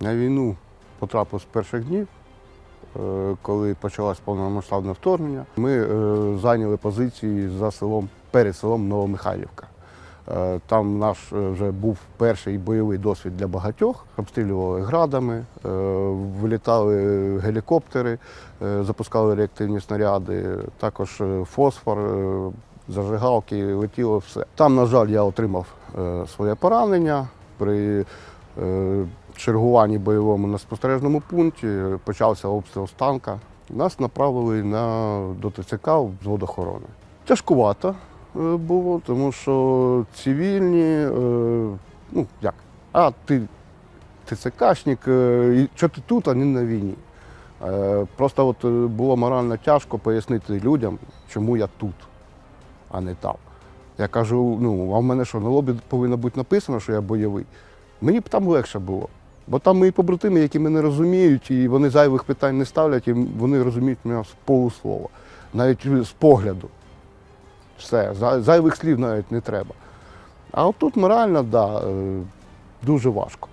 На війну потрапив з перших днів, е, коли почалось повномасштабне вторгнення. Ми е, зайняли позиції за селом перед селом Новомихайлівка. Е, Там наш вже був перший бойовий досвід для багатьох. Обстрілювали градами, вилітали гелікоптери, запускали реактивні снаряди, також фосфор, зажигалки, летіло все. Там, на жаль, я отримав своє поранення при чергуванні бойовому на спостережному пункті. Почався обстріл з танка. Нас направили на до ТЦК з водохорони. Тяжкувато е, було, тому що цивільні, е, ну як, а ти ТЦКшник, е, що ти тут, а не на війні. Просто от було морально тяжко пояснити людям, чому я тут, а не там. Я кажу, ну, а в мене що, на лобі повинно бути написано, що я бойовий. Мені б там легше було. Бо там мої побратими, які мене розуміють, і вони зайвих питань не ставлять, і вони розуміють мене з полуслова, навіть з погляду. Все, зайвих слів навіть не треба. А от тут морально, так, да, е, дуже важко.